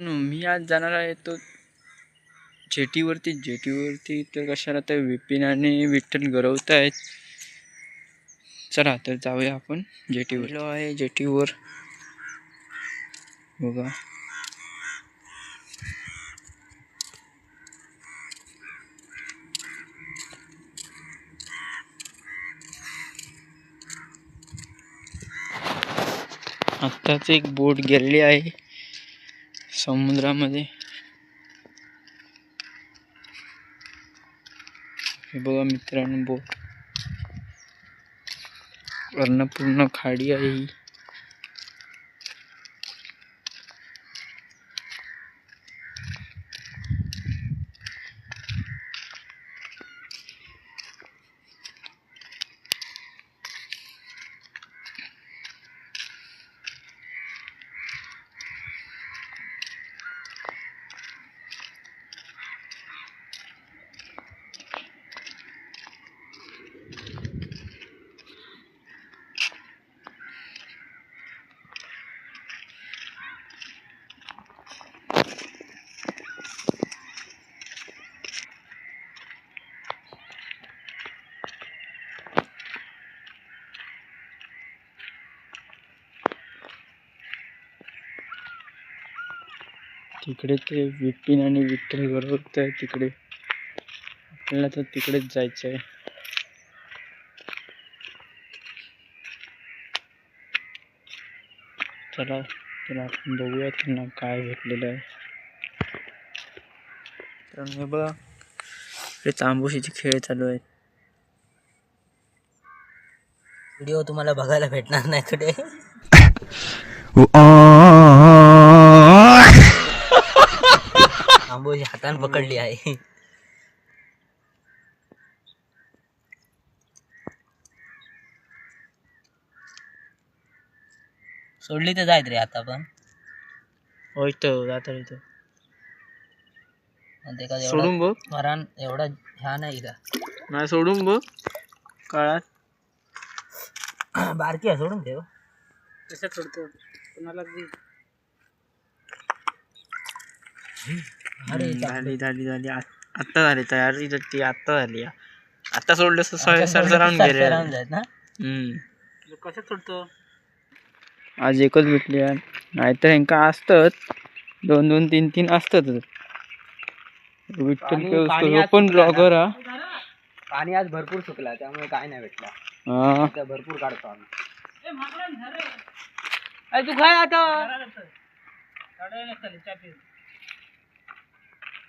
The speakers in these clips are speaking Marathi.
मी आज जाणार आहे तो जेटीवरती. जेटीवरती तर कशाला तर विपिन आणि विठ्ठल गरवत आहेत. चला तर जाऊया आपण जेटीवर. आहे जेटीवर. बघा. आत्ताच एक बोट गेलेली आहे. समुद्रामध्ये. हे बघा मित्रांनो बोट. वरनं पूर्ण खाडी आहे ही. तिकडे ते विपिन आणि विठ्ठल गरवत आहे तिकडे. आपल्याला तर तिकडेच जायचं आहे. चला तर आपण बघूया त्यांना काय भेटलेलं आहे. तर हे बघा इकडे तांबूशीचे खेळ चालू आहेत. व्हिडिओ तुम्हाला बघायला भेटणार नाही कुठे. हातान पकडली आहे. सोडली तर जायत रे आता पण. हो इथं जाता इथं. आणि ते का एवढा सोडून बघ. एवढा ह्या नाही का नाही सोडून बघ. काळात. बारकी आहे सोडून ठेव. कशात सोडतो? कोणाला अरे झाली झाली झाली. आत- आत्ता झाली तयारी तर ती आत्ता झाली या. आत्ता सोडलं तर सर सर राहून गेले. राहून जात ना? हम्म. कसं सोडतो? आज एकच भेटली यार नाहीतर यांका असतात दोन दोन तीन तीन असतात विठ्ठल पाणी- केवस्कर, पाणी पण. ब्लॉगर हा. पाणी आज भरपूर सुकला त्यामुळे काय नाही भेटला. हा. आता भरपूर काढतो आम्ही. तू काय आता.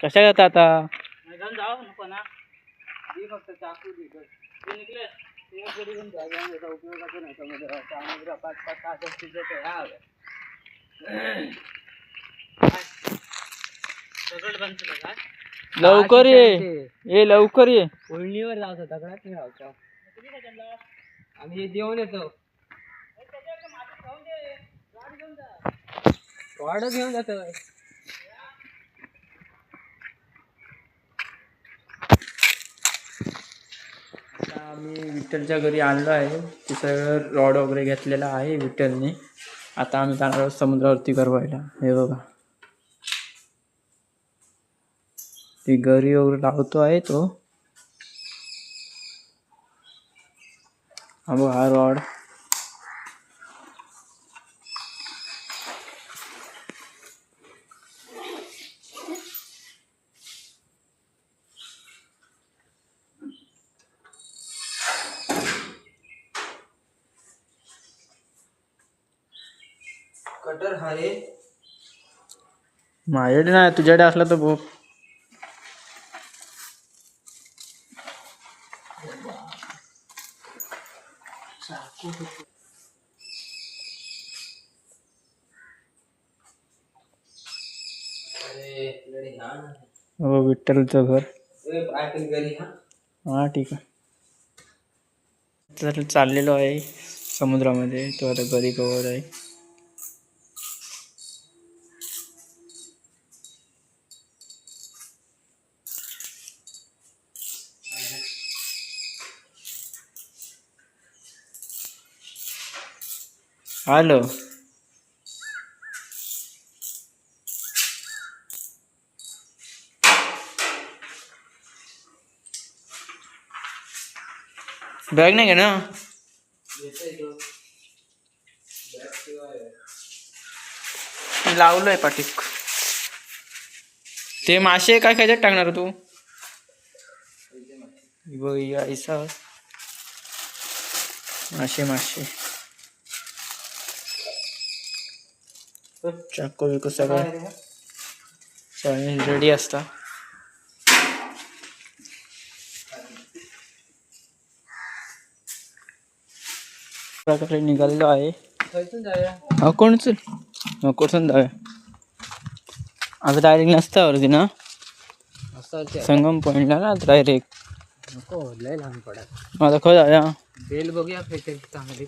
कशा जाता आता? फक्त चाकू दे बस. ते निघले, जागा नाही, त्याचा उपयोगाचं नाही समुद्र. समुद्र पाच पाच सहा सहा तिथे ते ह्या हव्या. दगड बांधतो का? लवकर ये. ए लवकर ये. कोळणीवर जायचं दगडात नाही राहायचं आम्ही जेवण येतो. वाढ घेऊन जातो आता आम्ही विठ्ठलच्या घरी आणलो आहे. ते सगळं रॉड वगैरे घेतलेला आहे विठ्ठलने. आता आम्ही जाणार आहोत समुद्रावरती करवायला. हे बघा. ती घरी वगैरे लावतो आहे तो. हा बघा हा रॉड कटर हा रे माझ्याकडे नाही तुझ्याकडे असला तर बघ. हो विठ्ठलचं घर. हा हा ठीक आहे. तर चाललेलो आहे समुद्रामध्ये. तो आता घरी कवर आहे. हॅलो बॅग नाही का ना? लावलोय पाठीक ते मासे काय खायच्यात टाकणार तू? बैसा मासे मासे. चाकू बिकू सगळं सगळे रेडी असता. प्रकारे निघालेलो आहे. खयसून जाऊया. हा कोणच? कोणसून जाऊया? आता डायरेक्ट नसता वरती ना. संगम पॉईंटला ना डायरेक्ट नको लय लहान पडत माझा खरं जाऊया. बेल बघूया फेटे चांगली.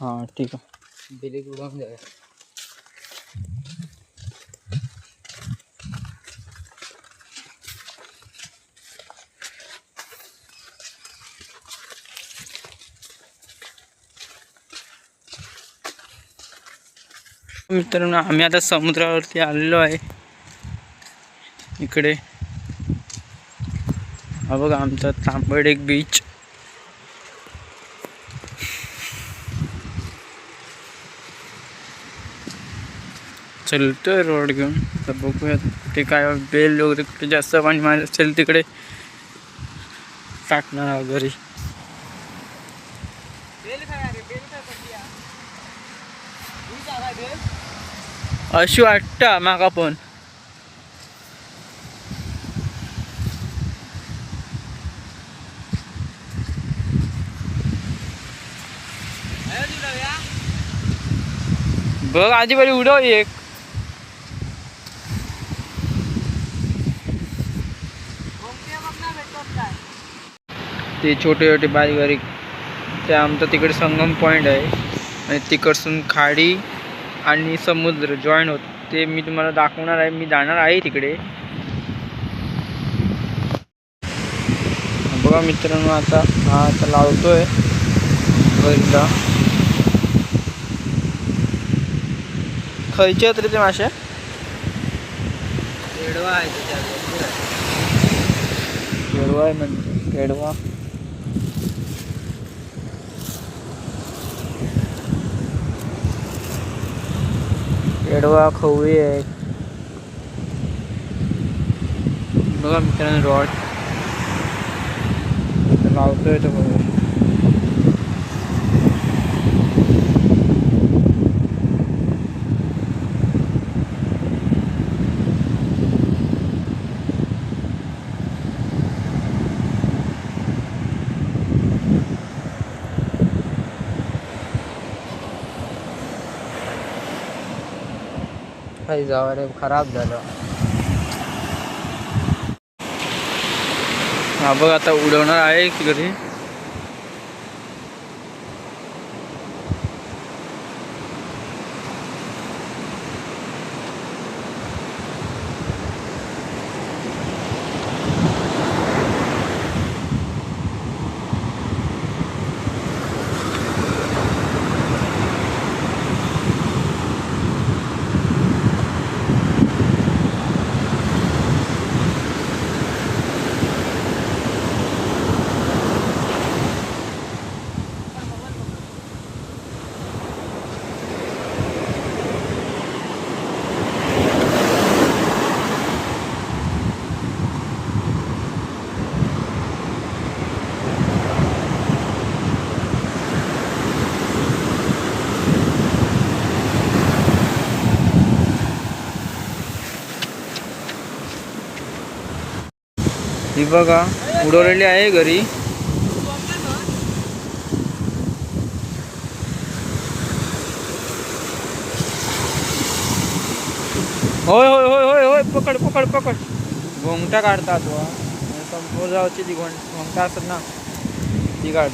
हा ठीक आहे. बेली उडवून जाऊया. मित्रांनो आम्ही आता समुद्रावरती आलेलो आहे. इकडे. हा बघा आमचा तांबड एक बीच चलतोय रोड घेऊन. तर बघूया ते काय बेल वगैरे कुठे जास्त पाणी मारत असेल तिकडे. टाकणार घरी. अशी वाटतं माका पण. बघ आधी बरी उडव एक. ते छोटे छोटे बारीक बारीक ते आमचं तिकडे संगम पॉईंट आहे. आणि तिकडसून खाडी आणि समुद्र जॉईन होत. ते मी तुम्हाला दाखवणार आहे. मी जाणार आहे तिकडे. बघा मित्रांनो आता हा आता लावतोय. बरीला खयचे आहेत रे ते मासे रेडवा आहे केडवा आहे म्हणजे केडवा केडवा खवळी आहे बघा मित्रांनो रॉड लावतोय तो बघा काही जावा रे खराब झालं हा बघ आता उडवणार आहे की घरी ही बघा उडवलेली आहे घरी. होय होय होय होय होय पकड पकड पकड. घोंगटा काढतात वा ती घों घोंगटा असत ना ती काढ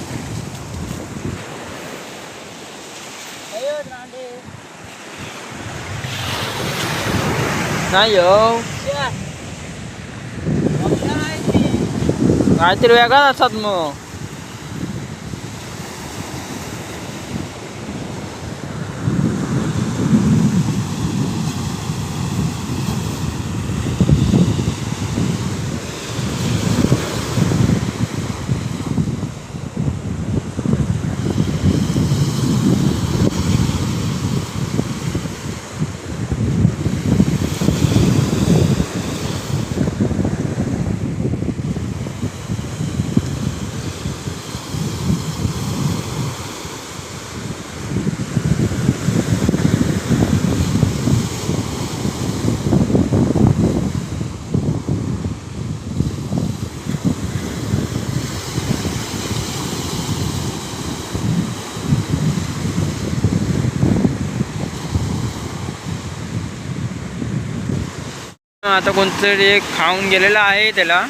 नाही हो. Ay, tirawagan at sad mo. आता कोणतरी एक खाऊन गेलेला आहे त्याला.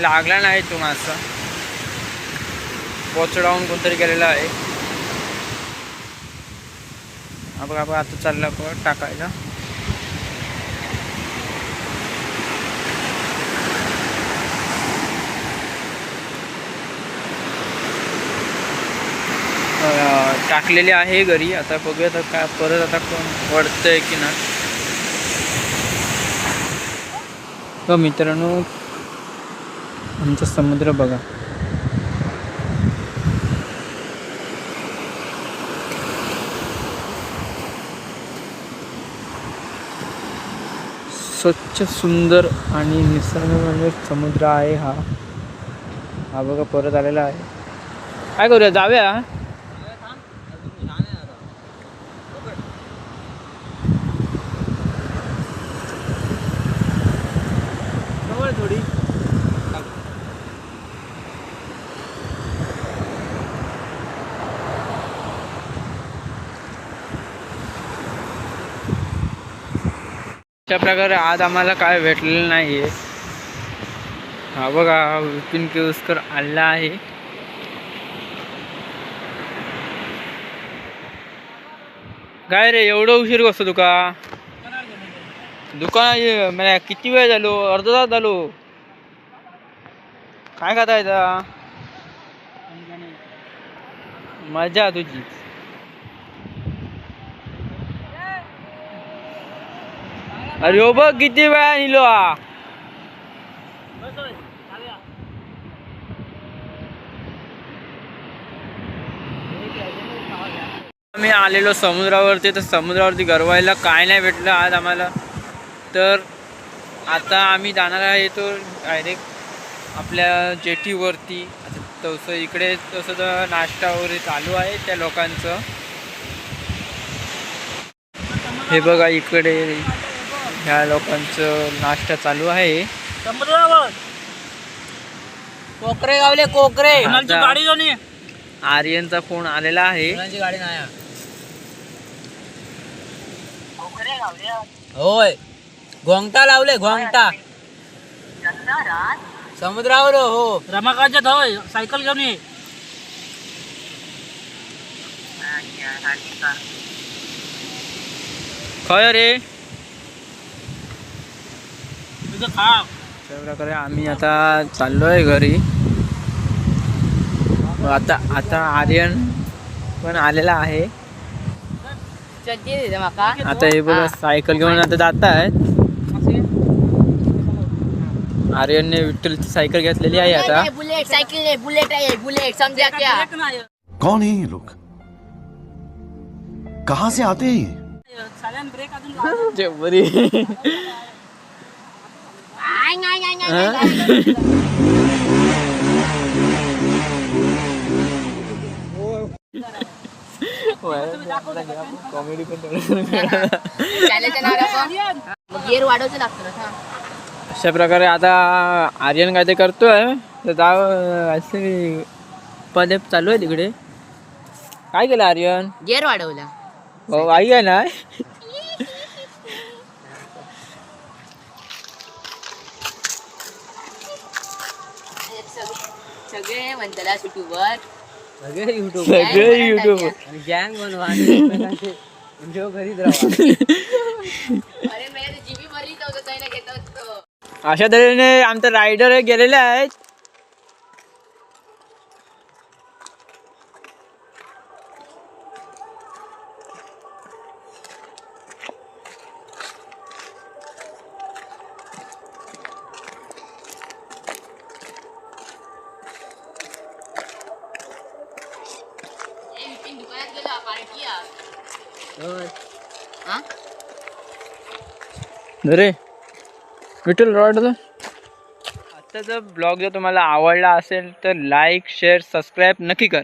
लागला नाही तो मासा. पोचडावून कोणतरी गेलेला आहे. बघा बघा आता चालला पण टाकायला. टाकलेली आहे घरी. आता बघूया आता काय परत आता कोण वळतंय की नाही. हो मित्रांनो आमचा समुद्र बघा. स्वच्छ सुंदर आणि निसर्गरम्य समुद्र आहे हा. हा बघा परत आलेला आहे. काय करूया? जाऊया थोडी अशा प्रकारे आज आम्हाला काय भेटलेलं नाही आहे हा बघा विपिन केवस्कर आणला आहे. काय रे एवढं उशीर कसं तुका दुकान म्हणजे किती वेळ झालो? अर्धा तास झालो. काय खाता येता? मजा तुझी. अरे हो बघ किती वेळा निलो हा. आम्ही आलेलो समुद्रावरती तर समुद्रावरती गरवायला काय नाही भेटलं आज आम्हाला. तर आता आम्ही जाणार आहे तो डायरेक्ट आपल्या जेटीवरती. आता तसं इकडे तसं तर नाश्ता वगैरे चालू आहे त्या लोकांचं. हे बघा इकडे. ह्या लोकांचं नाश्ता चालू आहे. समुद्रावर कोकरे गावले कोकरे. आता- गाडी. आर्यनचा फोन आलेला आहे. कोणाची गाडी नाही. होय. घोंगटा लावले घोंगटा. समुद्रावर हो. रमाकांच्यात होय सायकल घेऊन ये. खय रे. अशा प्रकारे आम्ही आता चाललोय घरी. आता आता आर्यन पण आलेला आहे. आता हे बघा सायकल घेऊन आता जात आहेत आर्यनने विठ्ठलची सायकल घेतलेली आहे आता. बुलेट साइकिल है बुलेट है बुलेट समझा क्या. कौन है ये लोग? कहाँ से आते हैं ब्रेक अजून ते बरी आय, आय, आय, आय, आय, आय. कॉमेडी पण चालायचं नाव दाखव. मग गिअर वाढवचं लागतं ना हा. अशा प्रकारे आता आर्यन काय ते करतोय तर जाव असे पदे चालू आहे तिकडे काय केलं आर्यन गिअर वाढवला हो आई आहे ना सगळे युट्यूबर सगळे युट्यूब सगळे युट्यूब गँग बनवा करीत राहा अरे जीबी भरली अशा तऱ्हेने आमचे रायडर गेलेले आहेत. हा रे विठ्ठल रॉड आत्ताचा ब्लॉग जर तुम्हाला आवडला असेल तर लाईक शेअर सबस्क्राईब नक्की कर.